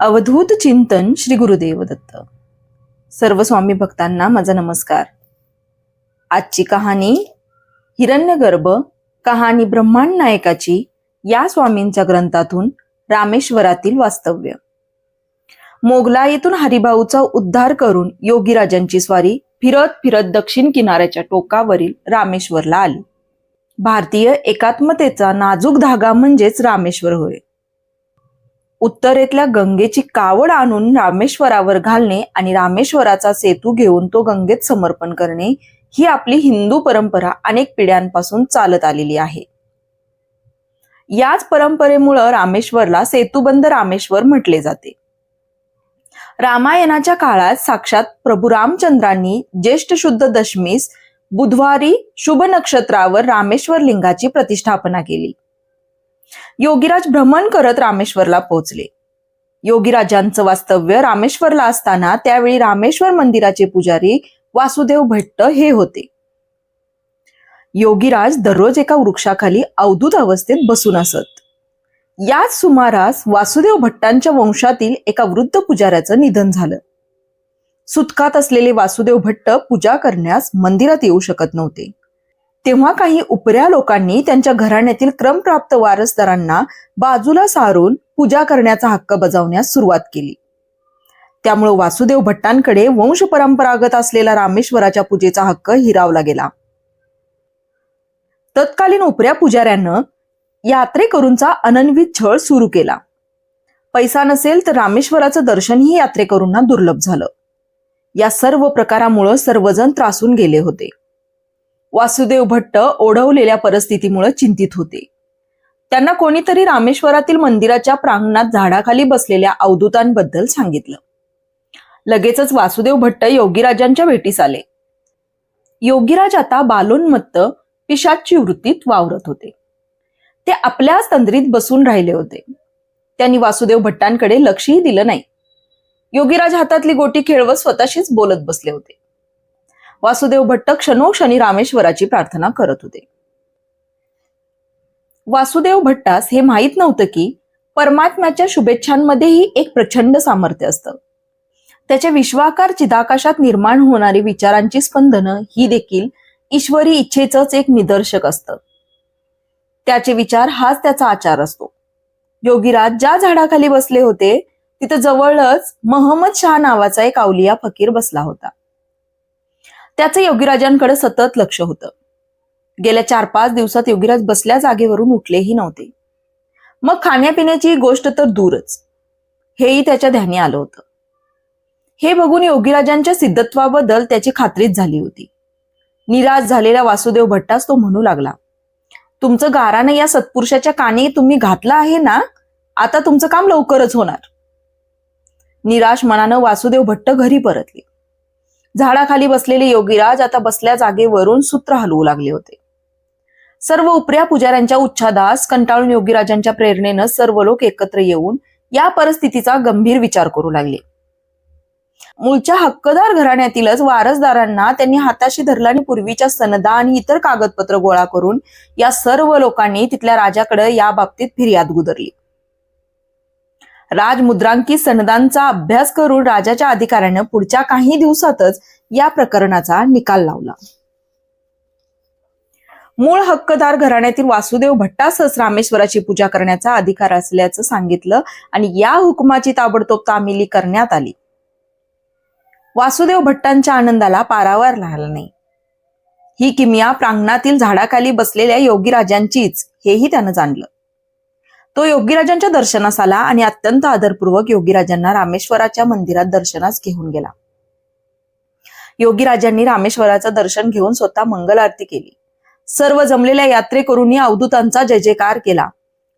अवधूत चिंतन श्री गुरुदेव दत्त सर्व स्वामी भक्तांना माझा नमस्कार. आजची कहाणी हिरण्यगर्भ कहाणी ब्रह्मांड नायकाची या स्वामींच्या ग्रंथातून रामेश्वरातील वास्तव्य. मोगला येथून हरिभाऊचा उद्धार करून योगीराजांची स्वारी फिरत फिरत दक्षिण किनाऱ्याच्या टोकावरील रामेश्वरला आली. भारतीय एकात्मतेचा नाजूक धागा म्हणजेच रामेश्वर होय. उत्तरेतल्या गंगेची कावड आणून रामेश्वरावर घालणे आणि रामेश्वराचा सेतू घेऊन तो गंगेत समर्पण करणे ही आपली हिंदू परंपरा अनेक पिढ्यांपासून चालत आलेली आहे. याच परंपरेमुळं रामेश्वरला सेतुबंद रामेश्वर म्हटले जाते. रामायणाच्या काळात साक्षात प्रभू रामचंद्रांनी ज्येष्ठ शुद्ध दशमीस बुधवारी शुभ नक्षत्रावर रामेश्वर लिंगाची प्रतिष्ठापना केली. योगीराज भ्रमण करत रामेश्वरला पोहोचले. योगीराजांचं वास्तव्य रामेश्वरला असताना त्यावेळी रामेश्वर मंदिराचे पुजारी वासुदेव भट्ट हे होते. योगीराज दररोज एका वृक्षाखाली अवधूत अवस्थेत बसून असत. याच सुमारास वासुदेव भट्टांच्या वंशातील एका वृद्ध पुजाऱ्याचं निधन झालं. सुतकात असलेले वासुदेव भट्ट पूजा करण्यास मंदिरात येऊ शकत नव्हते. तेव्हा काही उपऱ्या लोकांनी त्यांच्या घराण्यातील क्रमप्राप्त वारसदारांना बाजूला सारून पूजा करण्याचा हक्क बजावण्यास सुरुवात केली. त्यामुळे वासुदेव भट्टांकडे वंश परंपरागत असलेला रामेश्वराच्या पूजेचा हक्क हिरावला गेला. तत्कालीन उपऱ्या पुजाऱ्यानं यात्रेकरूंचा अनन्वित छळ सुरू केला. पैसा नसेल तर रामेश्वराचं दर्शनही यात्रेकरूंना दुर्लभ झालं. या सर्व प्रकारामुळं सर्वजण त्रासून गेले होते. वासुदेव भट्ट ओढवलेल्या परिस्थितीमुळे चिंतित होते. त्यांना कोणीतरी रामेश्वरातील मंदिराच्या प्रांगणात झाडाखाली बसलेल्या अवधूतांबद्दल सांगितलं. लगेचच वासुदेव भट्ट योगीराजांच्या भेटीस आले. योगीराज आता बालोन्मत्त पिशाची वृत्तीत वावरत होते. ते आपल्याच तंद्रीत बसून राहिले होते. त्यांनी वासुदेव भट्टांकडे लक्षही दिलं नाही. योगीराज हातातली गोटी खेळवत स्वतःशीच बोलत बसले होते. वासुदेव भट्ट क्षणोक्षणी रामेश्वराची प्रार्थना करत होते. वासुदेव भट्टास हे माहीत नव्हतं की परमात्म्याच्या शुभेच्छांमध्येही एक प्रचंड सामर्थ्य असतं. त्याच्या विश्वाकार चिदाकाशात निर्माण होणारी विचारांची स्पंदनं ही देखील ईश्वरी इच्छेचंच एक निदर्शक असतं. त्याचे विचार हाच त्याचा आचार असतो. योगीराज ज्या झाडाखाली बसले होते तिथं जवळच महम्मद शहा नावाचा एक अवलिया फकीर बसला होता. त्याचं योगीराजांकडे सतत लक्ष होतं. गेल्या चार पाच दिवसात योगीराज बसल्या जागेवरून उठलेही नव्हते. मग खाण्यापिण्याची गोष्ट तर दूरच. हेही त्याच्या ध्यानी आलं होतं. हे बघून योगीराजांच्या सिद्धत्वाबद्दल त्याची खात्रीच झाली होती. निराश झालेला वासुदेव भट्टास तो म्हणू लागला तुमचं गारानं या सत्पुरुषाच्या कानी तुम्ही घातलं आहे ना? आता तुमचं काम लवकरच होणार. निराश मनानं वासुदेव भट्ट घरी परतले. झाडाखाली बसलेले योगीराज आता बसल्या जागेवरून सूत्र हलवू लागले होते. सर्व उपऱ्या पुजाऱ्यांच्या उच्छादास कंटाळून योगीराजांच्या प्रेरणेनं सर्व लोक एकत्र येऊन या परिस्थितीचा गंभीर विचार करू लागले. मूळच्या हक्कदार घराण्यातीलच वारसदारांना त्यांनी हाताशी धरला आणि पूर्वीच्या सनदा आणि इतर कागदपत्र गोळा करून या सर्व लोकांनी तिथल्या राजाकडे या बाबतीत फिर्याद गुदरली. राजमुद्रांकित सनदांचा अभ्यास करून राजाच्या अधिकाऱ्यानं पुढच्या काही दिवसातच या प्रकरणाचा निकाल लावला. मूळ हक्कदार घराण्यातील वासुदेव भट्टासच रामेश्वराची पूजा करण्याचा अधिकार असल्याचं सांगितलं आणि या हुकुमाची ताबडतोब तामिली करण्यात आली. वासुदेव भट्टांच्या आनंदाला पारावर राहिला नाही. ही किमिया प्रांगणातील झाडाखाली बसलेल्या योगीराजांचीच हेही त्यानं जाणलं. तो योगीराजांच्या दर्शनास आला आणि अत्यंत आदरपूर्वक योगीराजांना रामेश्वराच्या मंदिरात दर्शनास घेऊन गेला. योगीराजांनी रामेश्वराचं दर्शन घेऊन स्वतः मंगल आरती केली. सर्व जमलेल्या यात्रेकरूंनी अवधूतांचा जय जयकार केला.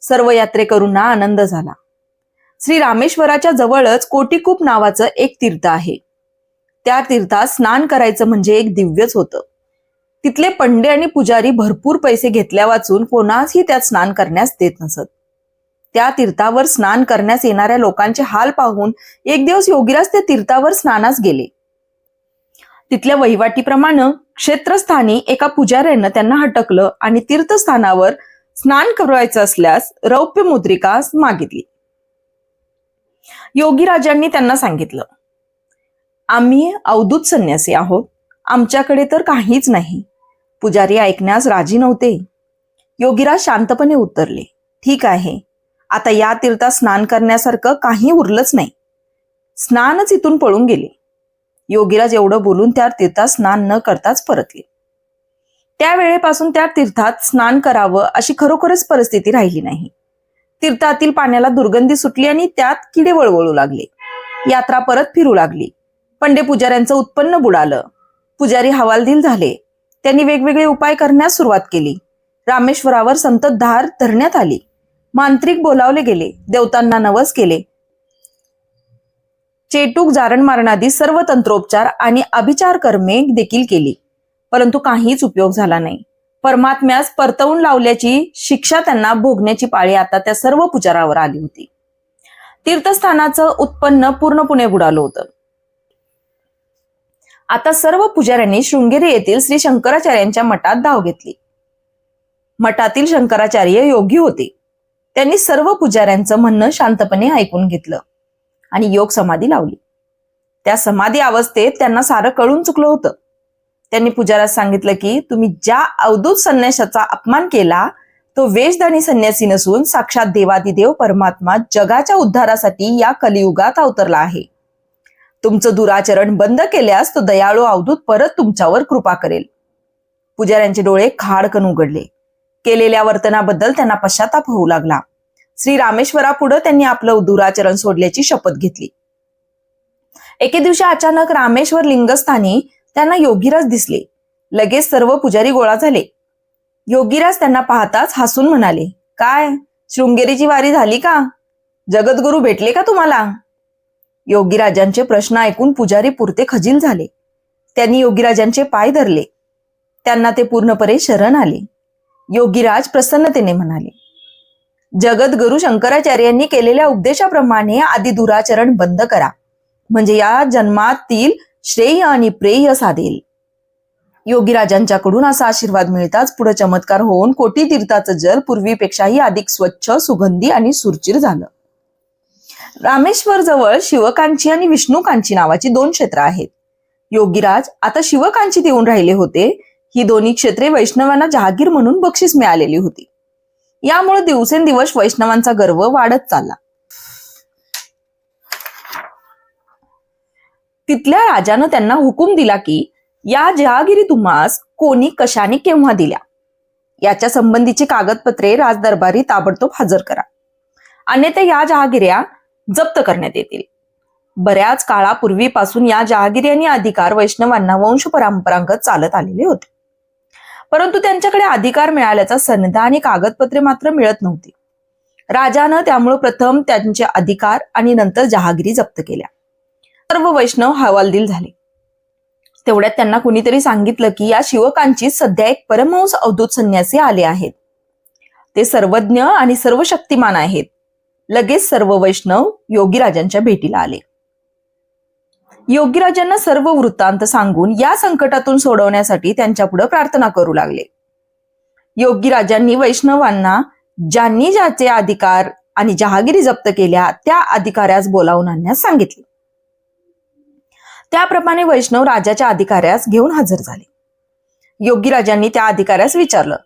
सर्व यात्रेकरूंना आनंद झाला. श्री रामेश्वराच्या जवळच कोटीकूप नावाचं एक तीर्थ आहे. त्या तीर्थात स्नान करायचं म्हणजे एक दिव्यच होतं. तिथले पंडे आणि पुजारी भरपूर पैसे घेतल्या वाचून कोणासही त्यात स्नान करण्यास देत नसत. त्या तीर्थावर स्नान करण्यास येणाऱ्या लोकांचे हाल पाहून एक दिवस योगीराज त्या तीर्थावर स्नानास गेले. तिथल्या वहिवाटीप्रमाणे क्षेत्रस्थानी एका पुजाऱ्यानं त्यांना हटकलं आणि तीर्थस्थानावर स्नान करायचं असल्यास रौप्य मुद्रिका मागितली. योगीराजांनी त्यांना सांगितलं आम्ही अवधूत संन्यासी आहोत. आमच्याकडे तर काहीच नाही. पुजारी ऐकण्यास राजी नव्हते. योगीराज शांतपणे उतरले ठीक आहे. आता या तीर्थात स्नान करण्यासारखं काही उरलंच नाही. स्नानच इथून पळून गेले. योगीराज एवढं बोलून त्या तीर्थात स्नान न करताच परतले. त्या वेळेपासून त्या तीर्थात स्नान करावं अशी खरोखरच परिस्थिती राहिली नाही. तीर्थातील पाण्याला दुर्गंधी सुटली आणि त्यात किडे वळवळू लागले. यात्रा परत फिरू लागली. पंडे पुजाऱ्यांचं उत्पन्न बुडालं. पुजारी हवालदिल झाले. त्यांनी वेगवेगळे उपाय करण्यास सुरुवात केली. रामेश्वरावर संततधार धरण्यात आली. मांत्रिक बोलावले गेले देवतांना नवस केले. चेटूक जारण मारणादी सर्व तंत्रोपचार आणि अभिचार कर्मे देखील केली. परंतु काहीच उपयोग झाला नाही. परमात्म्यास परतवून लावल्याची शिक्षा त्यांना भोगण्याची पाळी आता त्या सर्व पुजारावर आली होती. तीर्थस्थानाचं उत्पन्न पूर्णपणे बुडालं होतं. आता सर्व पुजाऱ्यांनी शृंगेरी येथील श्री शंकराचार्यांच्या मठात धाव घेतली. मठातील शंकराचार्य योगी होते. त्यांनी सर्व पुजाऱ्यांचं म्हणणं शांतपणे ऐकून घेतलं आणि योग समाधी लावली. त्या समाधी अवस्थेत त्यांना सारं कळून चुकलं होतं. त्यांनी पुजारास सांगितलं की तुम्ही ज्या अवधूत संन्यासाचा अपमान केला तो वेशधानी संन्यासी नसून साक्षात देवादिदेव परमात्मा जगाच्या उद्धारासाठी या कलियुगात अवतरला आहे. तुमचं दुराचरण बंद केल्यास तो दयाळू अवधूत परत तुमच्यावर कृपा करेल. पुजाऱ्यांचे डोळे खाडकन उघडले. केलेल्या वर्तनाबद्दल त्यांना पश्चाताप होऊ लागला. श्री रामेश्वरापुढे त्यांनी आपलं दुराचरण सोडल्याची शपथ घेतली. एके दिवशी अचानक रामेश्वर लिंगस्थानी त्यांना योगीराज दिसले. लगेच सर्व पुजारी गोळा झाले. योगीराज त्यांना पाहताच हसून म्हणाले काय? शृंगेरीची वारी झाली का? जगद्गुरु भेटले का तुम्हाला? योगीराजांचे प्रश्न ऐकून पुजारी पुरते खजील झाले. त्यांनी योगीराजांचे पाय धरले. त्यांना ते पूर्णपणे शरण आले. योगीराज प्रसन्नतेने म्हणाले जगद्गुरु शंकराचार्यांनी केलेल्या उपदेशाप्रमाणे आधी दुराचरण बंद करा. म्हणजे या जन्मातील श्रेय आणि प्रेय साधेल. योगीराजांच्याकडून असा आशीर्वाद मिळताच पुढे चमत्कार होऊन कोटी तीर्थाचं जल पूर्वीपेक्षाही अधिक स्वच्छ सुगंधी आणि सुरचीर झालं. रामेश्वर जवळ शिवकांची आणि विष्णुकांची नावाची दोन क्षेत्र आहेत. योगीराज आता शिवकांचीत येऊन राहिले होते ही दोन्ही क्षेत्रे वैष्णवांना जहागीर म्हणून बक्षीस मिळालेली होती. यामुळे दिवसेंदिवस वैष्णवांचा गर्व वाढत चालला. तिथल्या राजानं त्यांना हुकूम दिला की या जहागिरी तुम्हास कोणी कशाने केव्हा दिल्या? याच्या संबंधीची कागदपत्रे राजदरबारी ताबडतोब हजर करा. अन्यथा या जहागिऱ्या जप्त करण्यात येतील. बऱ्याच काळापूर्वीपासून या जहागिरी आणि अधिकार वैष्णवांना वंश परंपरांगत चालत आलेले होते. परंतु त्यांच्याकडे अधिकार मिळाल्याचा सनद आणि कागदपत्रे मात्र मिळत नव्हती. राजानं त्यामुळे प्रथम त्यांचे अधिकार आणि नंतर जहागिरी जप्त केल्या. सर्व वैष्णव हवालदिल झाले. तेवढ्यात त्यांना कुणीतरी सांगितलं की या शिवकांची सध्या एक परमहंस अवधूत संन्यासी आले आहेत. ते सर्वज्ञ आणि सर्व शक्तिमान आहेत. लगेच सर्व वैष्णव योगीराजांच्या भेटीला आले. योगीराजांना सर्व वृत्तांत सांगून या संकटातून सोडवण्यासाठी त्यांच्या पुढे प्रार्थना करू लागले. योगीराजांनी वैष्णवांना ज्यांनी ज्याचे अधिकार आणि जहागिरी जप्त केल्या त्या अधिकाऱ्यास बोलावून आणण्यास सांगितले. त्याप्रमाणे वैष्णव राजाच्या अधिकाऱ्यास घेऊन हजर झाले. योगीराजांनी त्या अधिकाऱ्यास विचारलं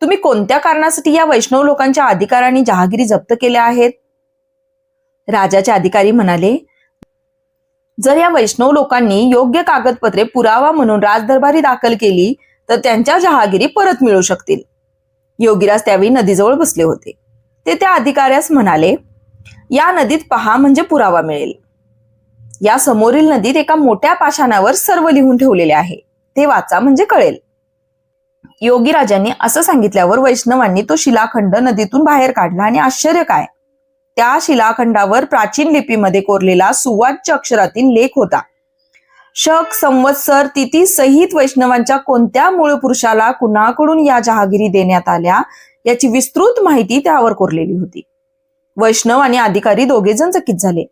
तुम्ही कोणत्या कारणासाठी या वैष्णव लोकांच्या अधिकारांनी जहागिरी जप्त केल्या आहेत? राजाचे अधिकारी म्हणाले जर या वैष्णव लोकांनी योग्य कागदपत्रे पुरावा म्हणून राजदरबारी दाखल केली तर त्यांच्या जहागिरी परत मिळू शकतील. योगीराज त्यावेळी नदीजवळ बसले होते. ते त्या अधिकाऱ्यास म्हणाले या नदीत पहा म्हणजे पुरावा मिळेल. या समोरील नदीत एका मोठ्या पाषाणावर सर्व लिहून ठेवलेले आहे. ते वाचा म्हणजे कळेल. योगीराजांनी असं सांगितल्यावर वैष्णवांनी तो शिलाखंड नदीतून बाहेर काढला आणि आश्चर्य काय? त्या शिलाखंडावर प्राचीन लिपीमध्ये कोरलेला सुवाच्य अक्षरातील लेख होता. शक संवत्सर तिथी सहित वैष्णवांच्या कोणत्या मूळ पुरुषाला कुणाकडून या जहागिरी देण्यात आल्या याची विस्तृत माहिती त्यावर कोरलेली होती. वैष्णव आणि अधिकारी दोघे जण चकित झाले.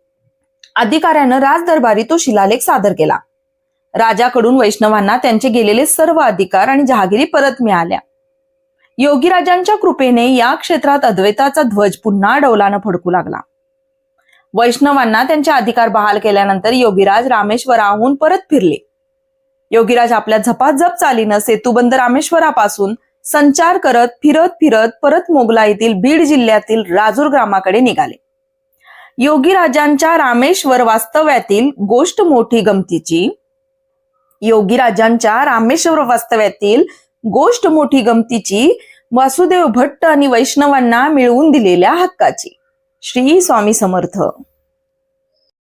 अधिकाऱ्यानं राजदरबारी तो शिलालेख सादर केला. राजाकडून वैष्णवांना त्यांचे गेलेले सर्व अधिकार आणि जहागिरी परत मिळाल्या. योगीराजांच्या कृपेने या क्षेत्रात अद्वैताचा ध्वज पुन्हा डौलानं फडकू लागला. वैष्णवांना त्यांचे अधिकार बहाल केल्यानंतर योगीराज रामेश्वराहून परत फिरले. योगीराज आपल्या झपाझप चालीनं सेतुबंद रामेश्वरापासून संचार करत फिरत फिरत परत मोगला येथील बीड जिल्ह्यातील राजूर ग्रामाकडे निघाले. योगीराजांच्या रामेश्वर वास्तव्यातील गोष्ट मोठी गमतीची योगीराजांच्या रामेश्वर वास्तव्यातील गोष्ट मोठी गमतीची वासुदेव भट्ट आणि वैष्णवांना मिळवून दिलेल्या हक्काची. श्री स्वामी समर्थ.